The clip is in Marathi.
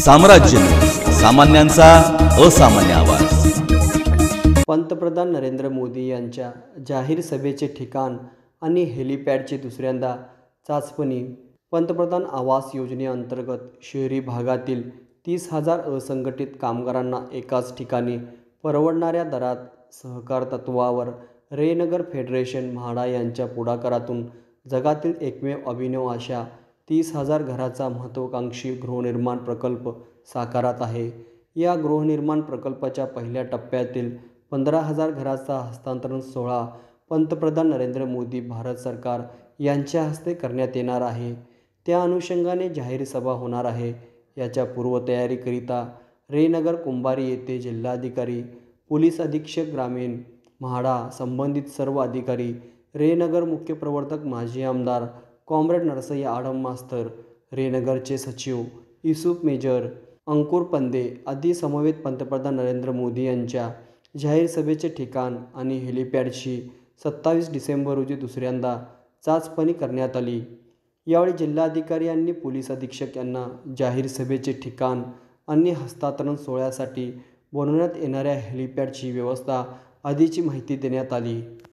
साम्राज्य. सामान्यांचा असामान्य आवाज. पंतप्रधान नरेंद्र मोदी यांच्या जाहीर सभेचे ठिकाण आणि हेलिपॅडचे दुसऱ्यांदा चाचपणी. पंतप्रधान आवास योजनेअंतर्गत शहरी भागातील तीस हजार असंघटित कामगारांना एकाच ठिकाणी परवडणाऱ्या दरात सहकार तत्वावर रेनगर फेडरेशन म्हाडा यांच्या पुढाकारातून जगातील एकमेव अभिनव अशा तीस हजार घराचा महत्त्वाकांक्षी गृहनिर्माण प्रकल्प साकारात आहे. या गृहनिर्माण प्रकल्पाच्या पहिल्या टप्प्यातील पंधरा हजार घराचा हस्तांतरण सोहळा पंतप्रधान नरेंद्र मोदी भारत सरकार यांच्या हस्ते करण्यात येणार आहे. त्या अनुषंगाने जाहीर सभा होणार आहे. याच्या पूर्वतयारीकरिता रेनगर कुंभारी येथे जिल्हाधिकारी पोलीस अधीक्षक ग्रामीण म्हाडा संबंधित सर्व अधिकारी रेनगर मुख्य प्रवर्तक माजी आमदार कॉम्रेड नरसय्या आडम मास्तर रेनगरचे सचिव युसुफ मेजर अंकुर पंदे आदी समवेत पंतप्रधान नरेंद्र मोदी यांच्या जाहीर सभेचे ठिकाण आणि हेलिपॅडची सत्तावीस डिसेंबर रोजी दुसऱ्यांदा चाचपणी करण्यात आली. यावेळी जिल्हाधिकारी यांनी पोलीस अधीक्षक यांना जाहीर सभेचे ठिकाण आणि हस्तांतरण सोहळ्यासाठी बनवण्यात येणाऱ्या हेलिपॅडची व्यवस्था आदीची माहिती देण्यात आली.